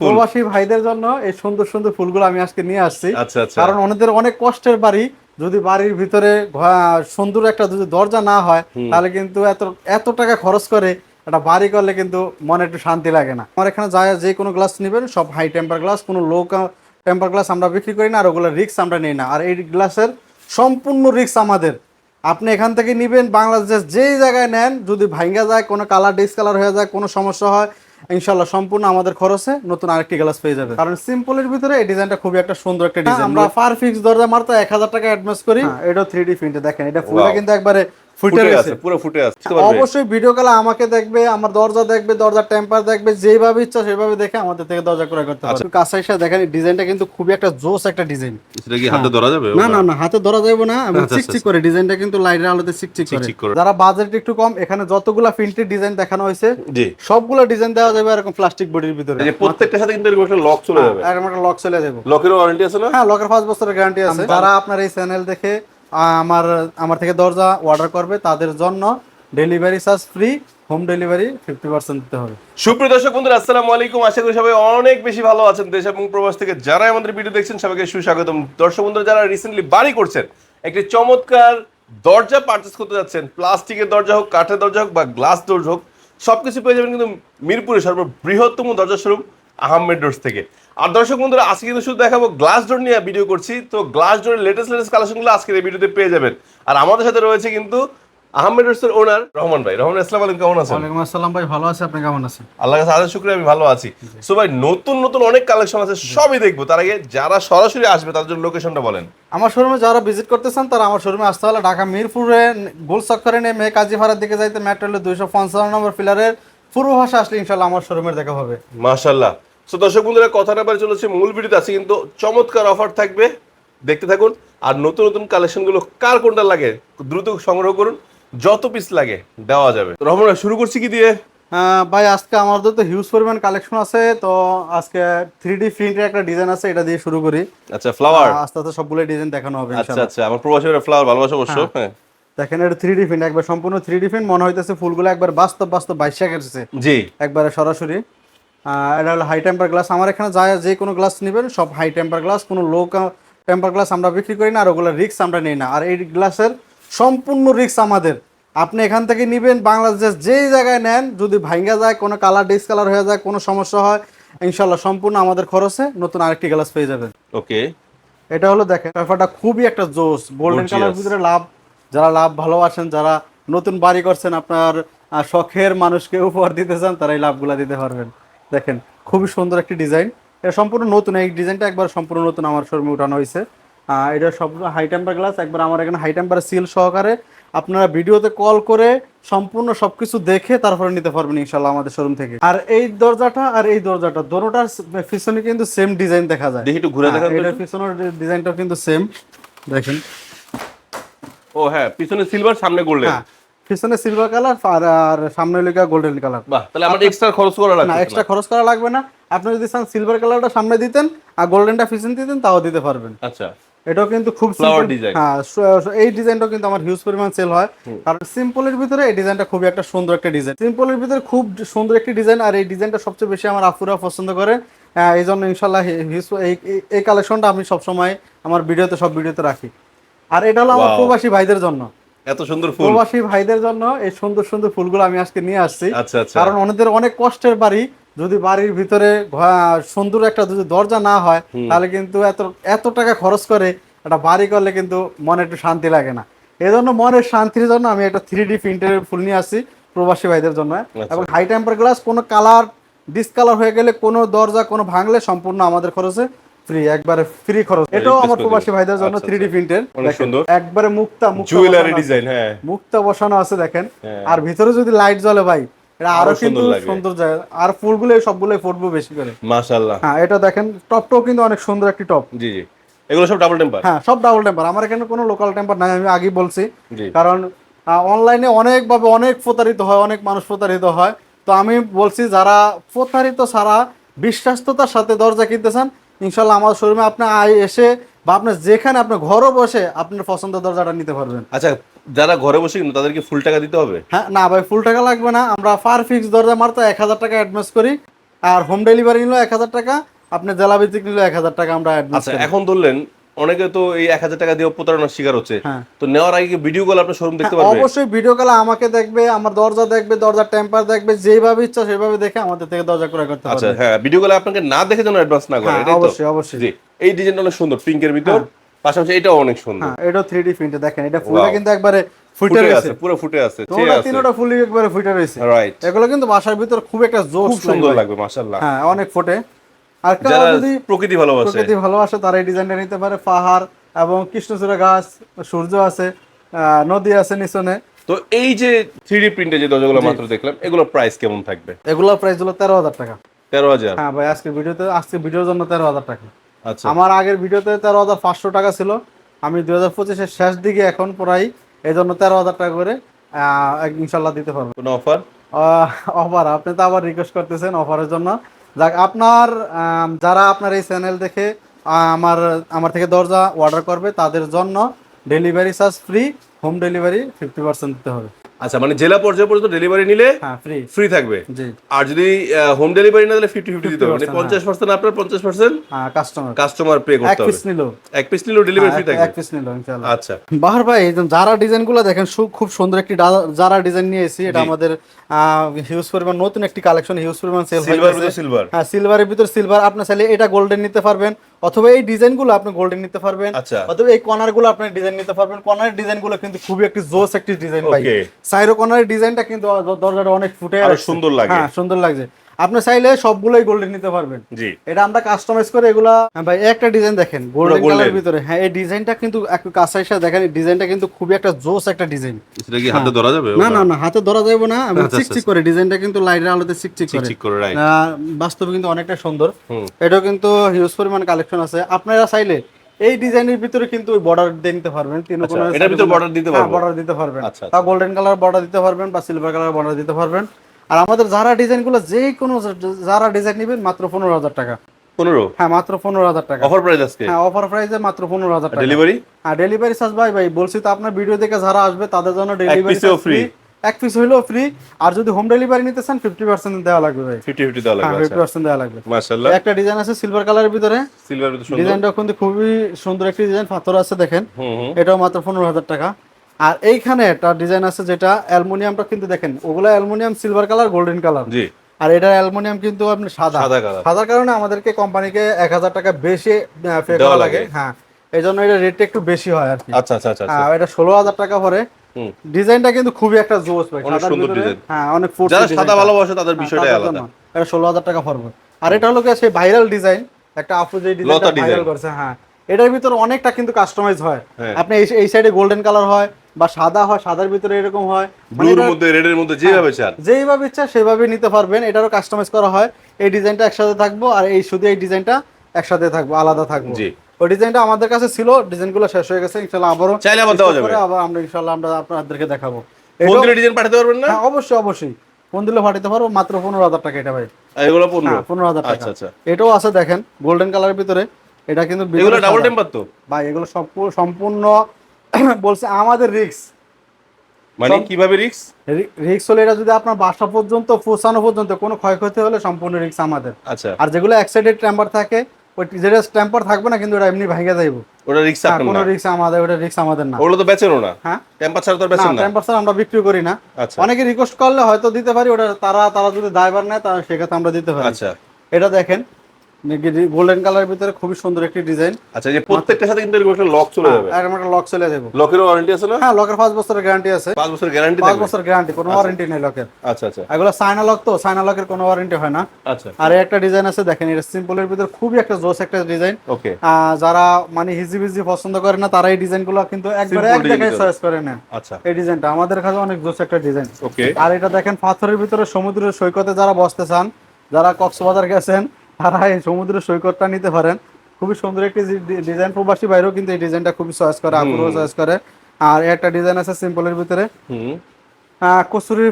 প্রবাসী ভাইদের জন্য এই সুন্দর সুন্দর ফুলগুলো আমি আজকে নিয়ে আসছি। আচ্ছা আচ্ছা। কারণ ওনাদের অনেক কষ্টের বাড়ি। যদি বাড়ির ভিতরে সুন্দর একটা যদি দরজা না হয় তাহলে কিন্তু এত এত টাকা খরচ করে একটা বাড়ি করলে কিন্তু মনে একটু শান্তি লাগে না। আমার এখানে যা যে কোনো গ্লাস নেবেন সব হাই টেম্পার গ্লাস কোনো লো টেম্পার গ্লাস আমরা বিক্রি করি না আর ওগুলো রিক্স আমরা নিই না। আর এই গ্লাসের সম্পূর্ণ রিক্স আমাদের। আপনি এখান থেকে নেবেন বাংলাদেশ যেই জায়গায় নেন যদি ভাঙ্গা যায় কোনো কালার ডিসকালার হয়ে যায় কোনো সমস্যা হয় ইনশাল্লাহ সম্পূর্ণ আমাদের খরচে নতুন আরেকটি গ্লাস পেয়ে যাবে। কারণ সিম্পলের ভিতরে এই ডিজাইনটা খুবই একটা সুন্দর একটা ডিজাইন আমরা পার ফিক্স দরজা মারতে এক হাজার টাকা অ্যাডভান্স করি। এটা থ্রি ডি প্রিন্টে দেখেন এটা ফুলটা. কিন্তু একবারে ফুটে ফুটে আছে পুরো ফুটে আছে অবশ্যই ভিডিও কলে আমাকে দেখবে আমার দরজা দেখবে দরজার টেম্পার দেখবে যেভাবে ইচ্ছা সেভাবে দেখে আমাদের থেকে দরজা ক্রয় করতে আচ্ছা। পারবে কাছে এসে দেখেন ডিজাইনটা কিন্তু খুবই একটা জোস একটা ডিজাইন সেটা কি হাতে ধরা যাবে? না না না হাতে ধরা যাবে না এবং আচ্ছা, চিকচিক করে ডিজাইনটা কিন্তু লাইটের আলোতে চিকচিক করে। যারা বাজেট একটু কম এখানে যতগুলা প্রিন্টেড ডিজাইন দেখানো হয়েছে জি। সবগুলো ডিজাইন দেওয়া যাবে এরকম প্লাস্টিক বডির ভিতরে। এই যে প্রত্যেকটার সাথে কিন্তু এরকম একটা লক চলে যাবে। এরকম একটা লক চলে যাবে। লকেরও ওয়ারেন্টি আছে না? হ্যাঁ লকের পাঁচ বছরের গ্যারান্টি আছে। যারা আপনার এই চ্যানেল দেখে আমার আমার থেকে দরজা অর্ডার করবে, তাদের জন্য delivery charge free home delivery fifty percent দিতে হবে। সুপ্রিয় দর্শক বন্ধুরা, আসসালামু আলাইকুম। আশা করি সবাই অনেক বেশি ভালো আছেন দেশ এবং প্রবাস থেকে। যারা আমাদের ভিডিও দেখছেন, সবাইকে সুস্বাগতম। দর্শক বন্ধুরা, যারা রিসেন্টলি বাড়ি করছেন, একটি চমৎকার দরজা পারচেস করতে যাচ্ছেন, প্লাস্টিকের দরজা হোক, কাঠের দরজা হোক বা গ্লাস দরজা হোক, সবকিছু পেয়ে যাবেন কিন্তু মিরপুরে সর্ববৃহত্তম দরজা শোরুম আহমেদ ডোরস থেকে। আর দর্শক বন্ধুরা আজকে কিন্তু শুধু দেখাবো গ্লাস ডোর নিয়ে ভিডিও করছি। তো গ্লাস ডোরের লেটেস্ট লেটেস্ট কালেকশনগুলো আজকের এই ভিডিওতে পেয়ে যাবেন। আর আমাদের সাথে রয়েছে কিন্তু আহমেদ ডোরসের ওনার রহমান ভাই। রহমান আসসালামু আলাইকুম কেমন আছেন? ওয়ালাইকুম আসসালাম ভাই ভালো আছে আপনি কেমন আছেন? আল্লাহ কাছে আদার শুক্রিয়া আমি ভালো আছি। সো ভাই নতুন নতুন অনেক কালেকশন আছে সবই দেখব। তার আগে যারা সরাসরি আসবে তাদের জন্য লোকেশনটা বলেন। আমার শোরুমে যারা ভিজিট করতেছেন তারা আমার শোরুমে আসতে হলে ঢাকা মিরপুরে গোল চক্করে নেমে কাজীপাড়ার দিকে যাইতে মেট্রো রেলের দুইশো পঞ্চান্ন নম্বর ফিলারের পূর্ব ভাষা আসলে ইনশাল্লাহ আমার শোরুমের দেখা হবে। মাশাল্লাহ সো দর্শক বন্ধুরা কথাটা বাড়ি চলেছে মূল ভিডিওতে। আছে কিন্তু চমৎকার অফার থাকবে। দেখতে থাকুন। আর নতুন নতুন কালেকশনগুলো কার কোনটা লাগে দ্রুত সংগ্রহ করুন। যত পিস লাগে দেওয়া যাবে। রহমান শুরু করছি কি দিয়ে? ভাই আজকে আমাদের তো হিউজ পরিমাণ কালেকশন আছে। তো আজকে থ্রি ডি প্রিন্টের একটা ডিজাইন আছে এটা দিয়ে শুরু করি। আচ্ছা ফ্লাওয়ার আস্তে আস্তে সবগুলো ডিজাইন দেখানো হবে আচ্ছা আচ্ছা আমার প্রবাসী ফ্লাওয়ার ভালোবাসা অবশ্য হ্যাঁ। দেখেন এটা থ্রি ডি প্রিন্ট একবার সম্পূর্ণ থ্রি ডি প্রিন্ট মনে হইতেছে ফুলগুলো একবার বাস্তব বাস্তব বাইশা গেছে। জি। একবারে সরাসরি। এটা হলো হাই টেম্পার গ্লাস আমার এখানে যা যে কোনো গ্লাস নেবেন সব হাই টেম্পার গ্লাস কোনো লো টেম্পার গ্লাস আমরা বিক্রি করি না আর ওগুলো রিক্স আমরা নিই না। আর এই গ্লাসের সম্পূর্ণ রিক্স আমাদের। আপনি এখান থেকে নেবেন বাংলাদেশ যেই জায়গায় নেন যদি ভাঙ্গা যায় কোনো কালার ডিসকালার হয়ে যায় কোনো সমস্যা হয় ইনশাল্লাহ সম্পূর্ণ আমাদের খরচে নতুন আরেকটি গ্লাস পেয়ে যাবেন। ওকে। এটা হলো দেখেন ব্যাপারটা খুবই একটা জোস। গোল্ডেন. কালার ভিতরে লাভ যারা লাভ ভালোবাসেন যারা নতুন বাড়ি করছেন আপনার শখের মানুষকে উপহার দিতে চান তারা এই লাভগুলা দিতে পারবেন। দেখেন খুবই সুন্দর একটি ডিজাইন। এটা সম্পূর্ণ নতুন এই ডিজাইনটা একবার সম্পূর্ণ নতুন আমার শোরুমে উঠানো হয়েছে। এটা সব হাই টেম্পার গ্লাস একবার আমার এখানে হাই টেম্পার সিল সহকারে আপনারা ভিডিওতে কল করে সম্পূর্ণ সবকিছু দেখে তারপরে নিতে পারবেন ইনশাল্লাহ আমাদের শোরুম থেকে। আর এই দরজাটা আর এই দরজাটা দোনোটার পিছনে কিন্তু সেম ডিজাইন দেখা যায়। দেখি একটু ঘুরে দেখা দেখান তো এটার পিছনের ডিজাইনটাও কিন্তু সেম দেখেন। ও হ্যাঁ পিছনে সিলভার সামনে গোল্ডেন হ্যাঁ পিছনে সিলভার কালার আর আর সামনে লিখা গোল্ডেন কালার বাহ তাহলে আমার এক্সট্রা খরচ করা না এক্সট্রা খরচ করা লাগবে না। আপনি যদি চান সিলভার কালারটা সামনে দিতেন আর গোল্ডেনটা পিছনে দিতেন তাও দিতে পারবেন। আচ্ছা। এটাও কিন্তু খুব design। হ্যাঁ এই ডিজাইনটাও কিন্তু আমার হিউজ পরিমাণ সেল হয়। কারণ সিম্পলের ভিতরে এই ডিজাইনটা খুবই একটা সুন্দর একটা ডিজাইন সিম্পলের ভিতরে খুব সুন্দর একটি ডিজাইন আর এই ডিজাইনটা সবচেয়ে বেশি আমার আপুরা পছন্দ করে। আহ, এই জন্য ইনশাল্লাহ এই কালেকশনটা আমি সবসময় আমার ভিডিওতে সব ভিডিওতে রাখি। আর এটা হলো আমার প্রবাসী ভাইদের জন্য। এত সুন্দর ফুল। প্রবাসী ভাইদের জন্য এই সুন্দর সুন্দর ফুলগুলো আমি আজকে নিয়ে আসছি। আচ্ছা আচ্ছা। কারণ ওনাদের অনেক কষ্টের বাড়ি। যদি বাড়ির ভিতরে সুন্দর একটা যদি দরজা না হয় তাহলে কিন্তু এত এত টাকা খরচ করে একটা বাড়ি করলে কিন্তু মনে একটু শান্তি লাগে না। এই জন্য মনের শান্তির জন্য আমি একটা থ্রি ডি প্রিন্টের ফুল নিয়ে আসছি প্রবাসী ভাইদের জন্য। এবং হাই টেম্পার গ্লাস কোনো কালার ডিসকালার হয়ে গেলে কোনো দরজা কোনো ভাঙলে সম্পূর্ণ আমাদের খরচে ফ্রি একবারে ফ্রি খরচ। এটাও replace আমার প্রবাসী ভাইদের জন্য আচ্ছা, প্রিন্টের সুন্দর। একবারে মুক্তা মুক্তা জুয়েলারি ডিজাইন হ্যাঁ। মুক্তা বসানো আছে দেখেন। হ্যাঁ। আর ভিতরে যদি লাইট জ্বলে ভাই এটা আরও কিন্তু সুন্দর যায় আর ফুলগুলো ফুটবো বেশি করে। মাশাআল্লাহ। হ্যাঁ এটা দেখেন টপটাও কিন্তু অনেক সুন্দর একটি টপ জি জি। এগুলো সব ডাবল টেম্পার হ্যাঁ সব ডাবল টেম্পার আমার এখানে কোনো লোকাল টেম্পার নাই আমি আগেই বলছি। কারণ অনলাইনে অনেকভাবে অনেক প্রতারিত হয় অনেক মানুষ প্রতারিত হয়। তো আমি বলছি যারা প্রতারিত ছাড়া বিশ্বাস্ততার সাথে দরজা কিনতে চান ইনশাল্লাহ আমার শোরুমে আপনি আই এসে বা আপনার যেখানে আপনার ঘরে বসে আপনার পছন্দ দরজাটা নিতে পারবেন। আচ্ছা যারা ঘরে বসে কিন্তু তাদেরকে ফুল টাকা দিতে হবে? হ্যাঁ না ভাই ফুল টাকা লাগবে না। আমরা ফার ফিক্স দরজা মারতে এক হাজার টাকা অ্যাডভান্স করি। আর হোম ডেলিভারি নিলো এক হাজার টাকা আপনি জেলা ভিত্তিক নিলো এক হাজার টাকা আমরা অ্যাডভান্স আচ্ছা এখন ধরলেন অনেকে তো এই এক হাজার টাকা দিয়ে প্রতারণার শিকার হচ্ছে। হ্যাঁ। তো নেওয়ার আগে ভিডিও কল আপনার শোরুম দেখতে পারবে? অবশ্যই ভিডিও কলে আমাকে দেখবে আমার দরজা দেখবে দরজার টেম্পার দেখবে যেভাবে ইচ্ছা সেভাবে দেখে আমাদের থেকে দরজা ক্রয় করতে আচ্ছা হ্যাঁ ভিডিও কলে আপনাকে না দেখে যেন অ্যাডভান্স না করে হ্যাঁ, অবশ্যই অবশ্যই। জি এই ডিজাইনটা অনেক সুন্দর পিঙ্কের ভিতর পাশাপাশি এটাও অনেক সুন্দর। হ্যাঁ এটাও থ্রি ডি প্রিন্টে দেখেন এটা ফুলটা Wow. কিন্তু একবারে ফুটে আছে পুরো ফুটে আছে তিনটা ফুলি একবারে ফুটে রয়েছে। রাইট এগুলো কিন্তু বাসার ভিতর খুব একটা জোর সুন্দর লাগবে মাশাআল্লাহ। হ্যাঁ অনেক ফোটে। আর যারা যদি প্রকৃতি ভালোবাসে। প্রকৃতি ভালোবাসে তারা এই ডিজাইনটা নিতে পারে। পাহাড় এবং কৃষ্ণচূড়া গাছ সূর্য আছে নদী আছে নিচনে। তো এই যে থ্রি প্রিন্টে যে দরজাগুলো মাত্র দেখলাম এগুলোর প্রাইস কেমন থাকবে? এগুলোর প্রাইস হলো তেরো হাজার টাকা। তেরো হাজার? হ্যাঁ ভাই আজকে ভিডিওতে আজকে ভিডিওর জন্য তেরো হাজার টাকা। আচ্ছা। আমার আগের ভিডিওতে তেরো হাজার পাঁচশো টাকা ছিল। আমি দুই হাজার পঁচিশের শেষ দিকে এখন প্রায় এই জন্য তেরো হাজার টাকা করে ইনশাল্লাহ দিতে পারব। কোনো অফার অফার আপনি তো আবার রিকোয়েস্ট করতেছেন অফারের জন্য। যাক, আপনার যারা আপনার এই চ্যানেল দেখে আমার আমার থেকে দরজা অর্ডার করবে, তাদের জন্য delivery charge free home delivery fifty percent দিতে হবে। আচ্ছা মানে জেলা পর্যায়ে পর্যন্ত ডেলিভারি নিলে হ্যাঁ ফ্রি ফ্রি থাকবে। আর যদি হোম ডেলিভারি না দিলে ফিফটি ফিফটি দিতে হবে। মানে পঞ্চাশ পার্সেন্ট আপনার পঞ্চাশ পার্সেন্ট হ্যাঁ কাস্টমার কাস্টমার পে করতে হবে। এক পিস নিলেও ডেলিভারি ফ্রি থাকবে। এক পিস নিল আচ্ছা। বাহার ভাই যারা ডিজাইনগুলো দেখেন খুব সুন্দর একটি যারা ডিজাইন নিয়ে এসেছি এটা আমাদের হিউজ পরিমাণ নতুন একটি কালেকশন হিউজ পরিমাণ সেল সিলভার সিলভার হ্যাঁ সিলভারের ভিতর সিলভার আপনি চাইলে এটা গোল্ডেন নিতে পারবেন। অথবা এই ডিজাইনগুলো আপনি গোল্ডেন নিতে পারবেন আচ্ছা। অথবা এই কর্নারগুলো আপনি ডিজাইন নিতে পারবেন কর্নার ডিজাইনগুলো কিন্তু খুবই একটি জোস একটি ডিজাইন ভাই. সাইরো কর্নারের ডিজাইনটা কিন্তু দরজাটা অনেক ফুটে আর সুন্দর লাগে। হ্যাঁ সুন্দর লাগছে আপনি চাইলে সবগুলোই গোল্ডেন নিতে পারবেন। জি। এটা আমরা কাস্টমাইজ করে এগুলা হ্যাঁ ভাই একটা ডিজাইন দেখেন গোল্ডেন। কালারের ভিতরে। হ্যাঁ এই ডিজাইনটা কিন্তু একটু কাছে এসে দেখেন এই ডিজাইনটা কিন্তু খুবই একটা জোস একটা ডিজাইন সেটা কি হাতে ধরা যাবে না না না হাতে ধরা যাবে না এবং আচ্ছা, চিকচিক করে ডিজাইনটা কিন্তু লাইটের আলোতে চিকচিক করে। ঠিক করে রাইট বাস্তবে কিন্তু অনেকটা সুন্দর। এটাও কিন্তু হিউজ পরিমাণ কালেকশন আছে। আপনারা চাইলে এই ডিজাইনের ভিতরে কিন্তু বর্ডার দিয়ে নিতে পারবেন তিন আচ্ছা, এটার ভিতরে border দিতে পারব? বর্ডার দিতে পারবেন। আচ্ছা, তা গোল্ডেন কালার বর্ডার দিতে পারবেন বা সিলভার কালার বর্ডার দিতে পারবেন। আর আমাদের যারা ডিজাইনগুলো যে কোনো যারা ডিজাইন নেবেন মাত্র পনেরো হাজার টাকা। পনেরো? হ্যাঁ মাত্র পনেরো হাজার টাকা। অফার প্রাইস আজকে? হ্যাঁ অফার প্রাইসে মাত্র পনেরো হাজার টাকা। ডেলিভারি আর ডেলিভারি চার্জ ভাই ভাই বলছি তো আপনার ভিডিও দেখে যারা আসবে তাদের জন্য ডেলিভারি free? এক পিস হইলেও ফ্রি আর যদি হোম ডেলিভারি নিতে চান ফিফটি পার্সেন্ট দেওয়া লাগবে ভাই। ফিফটি ফিফটি দেওয়া হ্যাঁ লাগবে ফিফটি আচ্ছা। পার্সেন্ট দেওয়া লাগবে। মাশাআল্লাহ। একটা ডিজাইন আছে সিলভার কালারের ভিতরে। সিলভার ডিজাইনটা কিন্তু খুবই সুন্দর একটি ডিজাইন পাথর আছে দেখেন। এটাও মাত্র পনেরো হাজার টাকা। আর এইখানে একটা ডিজাইন আছে যেটা অ্যালুমিনিয়ামটা কিন্তু দেখেন ওগুলো aluminium silver colour golden colour জি। আর এটা অ্যালুমিনিয়াম কিন্তু আপনি সাদা। সাদার কারণে আমাদেরকে কোম্পানিকে এক হাজার টাকা বেশি পে করা লাগে। হ্যাঁ এই জন্য এটা রেটটা একটু বেশি হয় আর কি। আচ্ছা আচ্ছা আচ্ছা আচ্ছা। হ্যাঁ এটা ষোলো হাজার টাকা পরে। ডিজাইনটা কিন্তু খুবই একটা জোস ভাই। অনেক সুন্দর ডিজাইন। হ্যাঁ অনেক ফুটছে যারা সাদা ভালোবাসে তাদের বিষয়টা আলাদা। এটা ষোলো হাজার টাকা পড়বে আর এটা হলো গিয়ে সেই ভাইরাল ডিজাইন একটা আপু যে ডিজাইনটা ভাইরাল করছে হ্যাঁ। এটার ভিতর অনেকটা কিন্তু কাস্টমাইজ হয়। হ্যাঁ। আপনি এই সাইডে গোল্ডেন কালার হয় বা সাদা হয় সাদার ভিতরে এরকম হয় ব্লুর মধ্যে রেডের মধ্যে যেভাবে চান। যেইভাবে ইচ্ছা সেভাবে নিতে পারবেন। এটারও কাস্টমাইজ করা হয়। এই ডিজাইনটা একসাথে থাকব আর এই শুধু এই ডিজাইনটা একসাথে থাকব আলাদা থাকব। জি। ওই ডিজাইনটা আমাদের কাছে ছিল ডিজাইনগুলো শেষ হয়ে গেছে ইনশাআল্লাহ আবারও চাইলে আবার দেওয়া যাবে। আবার আমরা ইনশাআল্লাহ আমরা আপনাদেরকে দেখাবো। ফোন দিলে ডিজাইন পাঠাতে পারবেন না? হ্যাঁ অবশ্যই অবশ্যই। ফোন দিলে পাঠাতে পারব মাত্র পনেরো হাজার টাকা এটা ভাই। এগুলো পনেরো। হ্যাঁ পনেরো হাজার টাকা। আচ্ছা আচ্ছা। এটাও আছে দেখেন গোল্ডেন কালারের ভিতরে। এটা কিন্তু এগুলো ডাবল টেম্পার তো? ভাই এগুলো সম্পূর্ণ বলছে আমাদের রিক্স মানে কীভাবে রিক্স রিক্স হলে এটা যদি আপনার বাসা পর্যন্ত পৌঁছানো পর্যন্ত কোনো ক্ষয়ক্ষতি হলে সম্পূর্ণ রিক্স আমাদের। আচ্ছা। আর যেগুলো এক সাইডের টেম্পার থাকে ওই যেটা টেম্পার থাকবে না কিন্তু ওটা এমনি ভাঙে যাইব। ওটা রিক্স হ্যাঁ, আপনার কোনো রিক্স আমাদের ওটা রিক্স আমাদের না। ওগুলো তো বেচেনও না। হ্যাঁ। টেম্পার ছাড়া তো না বেচেন না টেম্পার আমরা বিক্রি করি না। আচ্ছা। অনেকে রিকোয়েস্ট করলে হয়তো দিতে পারি ওটা তারা তারা যদি ড্রাইভার নেয় তাহলে সেক্ষেত্রে আমরা দিতে পারি। আচ্ছা। এটা দেখেন গোল্ডেন কালারের ভিতরে খুবই সুন্দর একটি ডিজাইন। আচ্ছা যে প্রত্যেকটার সাথে কিন্তু এরকম একটা লক চলে যাবে? এরকম একটা লক চলে যাব লকেরও ওয়ারেন্টি আছে না? হ্যাঁ লকের পাঁচ বছরের গ্যারান্টি আছে। পাঁচ বছর গ্যারান্টি পাঁচ থাকবে। বছর গ্যারান্টি কোনো ওয়ারেন্টি নেই লকের আচ্ছা আচ্ছা। এগুলো সাইনা লক তো সাইনা লকের কোনো ওয়ারেন্টি হয় না। আচ্ছা। আর একটা ডিজাইন আছে দেখেন এটা সিম্পলের ভিতরে খুবই একটা জোস একটা ডিজাইন ওকে যারা মানে হিজি বিজি পছন্দ করে না তারা এই ডিজাইনগুলো কিন্তু একবারে এক। চয়েস করে নেন। আচ্ছা। এই ডিজাইনটা আমাদের কাছে অনেক জোস একটা ডিজাইন ওকে আর এটা দেখেন পাথরের ভিতরে সমুদ্রের সৈকতে যারা বসতে চান যারা কক্সবাজার গেছেন তারা এই সমুদ্রের সৈকতটা নিতে পারেন। খুবই সুন্দর একটি ডিজাইন। প্রবাসী বাইরেও কিন্তু এই ডিজাইনটা খুবই চয়েস করে আপুরও চয়েস করে। আর একটা ডিজাইন আছে সিম্পলের ভিতরে।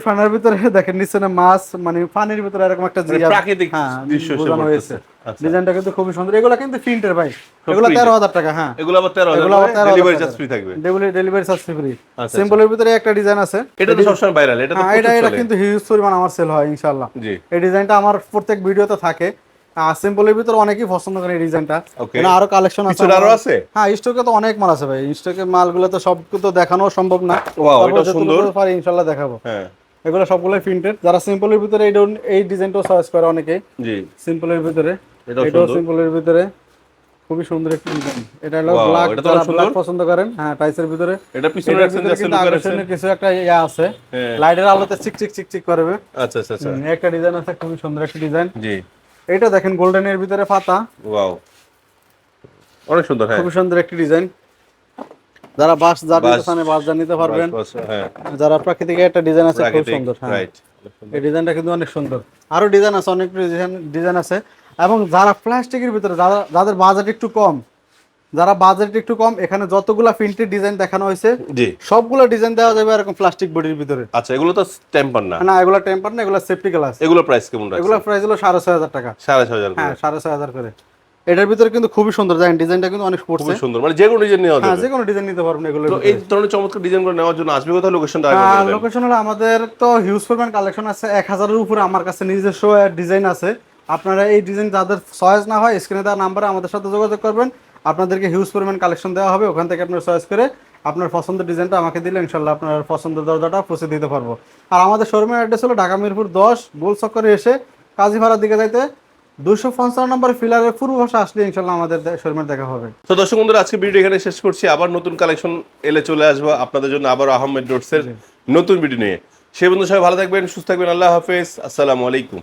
ফানের ভিতরে দেখেন নিচে না মাছ মানে পানির ভিতরে এরকম একটা মানে প্রাকৃতিক হ্যাঁ, দৃশ্য হয়েছে। আচ্ছা। ডিজাইনটা কিন্তু খুবই সুন্দর। এগুলো কিন্তু প্রিন্টের ভাই। এগুলো print। তেরো হাজার টাকা হ্যাঁ। এগুলো আবার এগুলো আবার ডেলিভারি চার্জ ফ্রি থাকবে? Delivery delivery charge free. সিম্পলের ভিতরে একটা ডিজাইন আছে। এটা তো সবসময় ভাইরাল এটা তো হ্যাঁ এটা এটা। কিন্তু হিউজ পরিমাণ আমার সেল হয় ইনশাল্লাহ এই ডিজাইনটা আমার প্রত্যেক ভিডিওতে থাকে। সিম্পলের ভিতরে অনেকেই পছন্দ করে এই ডিজাইনটা Okay. আরও কালেকশন আছে আরও আছে? হ্যাঁ স্টকে তো অনেক মাল আছে ভাই। স্টকে মালগুলো তো সব তো দেখানো সম্ভব না। তারপর এটা সুন্দর। পারি ইনশাল্লাহ দেখাবো। হ্যাঁ। এগুলো সবগুলো প্রিন্টেড যারা সিম্পলের ভিতরে এই এই ডিজাইনটাও চয়েস করে অনেকেই। জি। সিম্পলের ভিতরে। এটাও সিম্পলের ভিতরে। খুবই সুন্দর একটি ডিজাইন এটা হলো ব্ল্যাক যারা ব্ল্যাক। পছন্দ করেন হ্যাঁ টাইসের ভিতরে। এটা পিছনে রাখছেন কিন্তু আকর্ষণীয় কিছু একটা ইয়া আছে। হ্যাঁ। লাইটের আলোতে চিকচিক চিকচিক করবে আচ্ছা আচ্ছা আচ্ছা। একটা ডিজাইন আছে খুবই সুন্দর একটা ডিজাইন জি। এটা দেখেন গোল্ডেনের ভিতরে পাতা। ওয়াও অনেক সুন্দর হ্যাঁ। খুব সুন্দর একটি ডিজাইন যারা বাস জার্নি বাস- যা নিতে পারবেন। হ্যাঁ। যারা প্রাকৃতিক একটা ডিজাইন আছে খুব সুন্দর হ্যাঁ। এই ডিজাইনটা কিন্তু অনেক সুন্দর। আরও ডিজাইন আছে অনেক ডিজাইন ডিজাইন আছে। এবং যারা প্লাস্টিকের ভিতরে যারা যাদের বাজেট একটু কম যারা বাজেট একটু কম এখানে যতগুলা প্রিন্টেড ডিজাইন দেখানো হয়েছে জি। সবগুলো ডিজাইন দেওয়া যাবে এরকম প্লাস্টিক বডির ভিতরে। আচ্ছা এগুলো তো টেম্পার না। না এগুলো টেম্পার না এগুলো সেফটি গ্লাস এগুলো প্রাইস কেমন এগুলো প্রাইস হলো সাড়ে ছয় হাজার টাকা। সাড়ে ছয় হাজার হ্যাঁ। সাড়ে ছয় হাজার করে। এটার ভিতরে কিন্তু খুবই সুন্দর দেখেন ডিজাইনটা কিন্তু অনেক পড়ছে খুবই সুন্দর মানে যে কোনো ডিজাইন নেওয়া হ্যাঁ যে কোনো ডিজাইন নিতে পারবেন এগুলো তো এই ধরনের চমৎকার ডিজাইন করে নেওয়ার জন্য আসবে কোথায়? লোকেশনটা আগে লোকেশন হলো আমাদের তো হিউজ পরিমাণ কালেকশন আছে এক হাজারের উপরে আমার কাছে নিজস্ব ডিজাইন আছে। আপনারা এই ডিজাইন যাদের চয়েস না হয় স্ক্রিনে দেওয়া নাম্বারে আমাদের সাথে যোগাযোগ করবেন। আপনাদেরকে হিউজ পরিমাণ কালেকশন দেওয়া হবে ওখান থেকে আপনার চয়েস করে আপনার পছন্দের ডিজাইনটা আমাকে দিলে ইনশাল্লাহ আপনার পছন্দের দরজাটা পৌঁছে দিতে পারব। আর আমাদের শোরুমের অ্যাড্রেস হলো ঢাকা মিরপুর দশ গোল চক্করে এসে কাজীপাড়ার দিকে যাইতে দুশো পঞ্চান্ন নম্বর ফিলারের পূর্ব ভাষা আসলে ইনশাল্লাহ আমাদের শোরুমের দেখা হবে। তো দর্শক বন্ধুরা আজকে ভিডিও এখানে শেষ করছি। আবার নতুন কালেকশন এলে চলে আসব আপনাদের জন্য আবার আহমেদ ডোটসের নতুন ভিডিও নিয়ে। সে বন্ধু সবাই ভালো থাকবেন সুস্থ থাকবেন আল্লাহ হাফেজ। আসসালামু আলাইকুম।